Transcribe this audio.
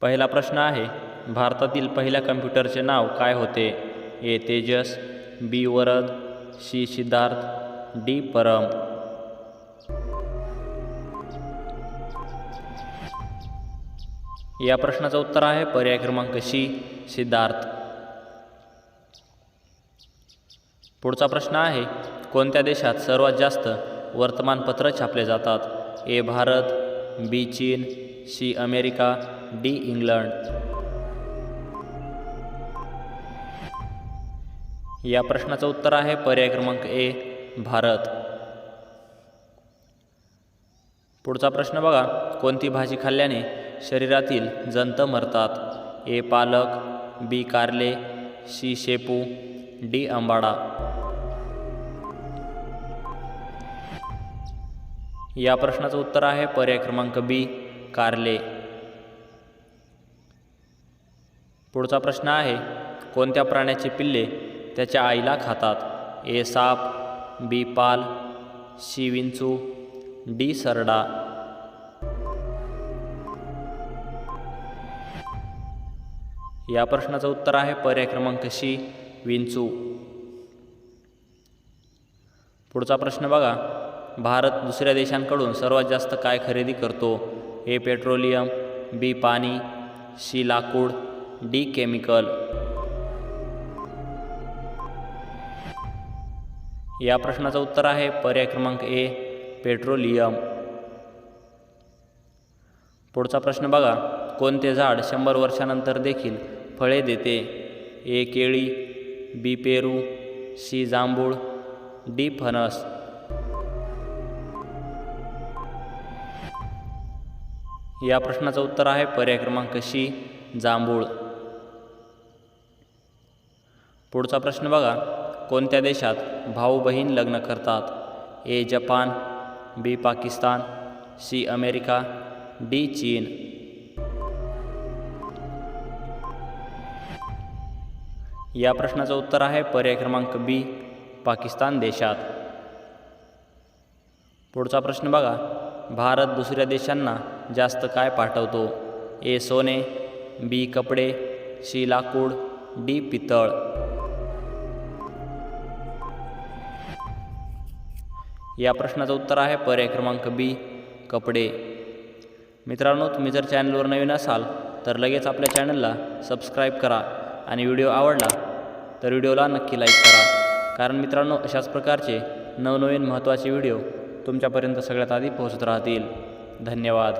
पहिला प्रश्न आहे भारतातील पहिल्या कम्प्युटरचे नाव काय होते? A. Tejas B. Varad C. Siddharth D. Param या प्रश्नाचं उत्तर आहे पर्याय क्रमांक सी सिद्धार्थ. पुढचा प्रश्न आहे कोणत्या देशात सर्वात जास्त वर्तमानपत्र छापले जातात? ए. भारत बी. चीन सी अमेरिका डी इंग्लंड. या प्रश्नाचं उत्तर आहे पर्याय क्रमांक ए भारत. पुढचा प्रश्न बघा कोणती भाजी खाल्ल्याने शरीरातील जंत मरतात? ए पालक बी कारले सी शेपू डी आंबाडा. या प्रश्नाचं उत्तर आहे पर्याय क्रमांक बी कारले. पुढचा प्रश्न आहे कोणत्या प्राण्याचे पिल्ले त्याच्या आईला खातात? ए साप बी पाल सी विंचू डी सरडा. या प्रश्नाचं उत्तर आहे पर्याय क्रमांक सी विंचू. पुढचा प्रश्न बघा भारत दुसऱ्या देशांकडून सर्वात जास्त काय खरेदी करतो? ए पेट्रोलियम बी पाणी सी लाकूड डी केमिकल. या प्रश्नाचं उत्तर आहे पर्याय क्रमांक ए पेट्रोलियम. पुढचा प्रश्न बघा. कोणते झाड शंभर वर्षानंतर देखील फळे देते? ए केळी बी पेरू सी जांभूळ डी फणस. या प्रश्नाचं उत्तर आहे पर्याय क्रमांक शी जांभूळ. पुढचा प्रश्न बघा. कोणत्या देशात भाऊ बहीण लग्न करतात? A Japan B Pakistan C America D चीन. या प्रश्नाचं उत्तर आहे पर्याय क्रमांक बी पाकिस्तान देशात. पुढचा प्रश्न बघा. भारत दुसऱ्या देशांना जास्त काय पाठवतो? ए सोने बी कपडे सी लाकूड डी पितळ. या प्रश्नाचं उत्तर आहे पर्याय क्रमांक बी कपडे. मित्रांनो तुम्ही जर चॅनलवर नवीन असाल तर लगेच आपल्या चॅनलला सबस्क्राईब करा आणि व्हिडिओ आवडला तर व्हिडिओला नक्की लाईक करा. कारण मित्रांनो अशाच प्रकारचे नवनवीन महत्त्वाचे व्हिडिओ तुमच्यापर्यंत सगळ्यात आधी पोहोचत राहतील. धन्यवाद.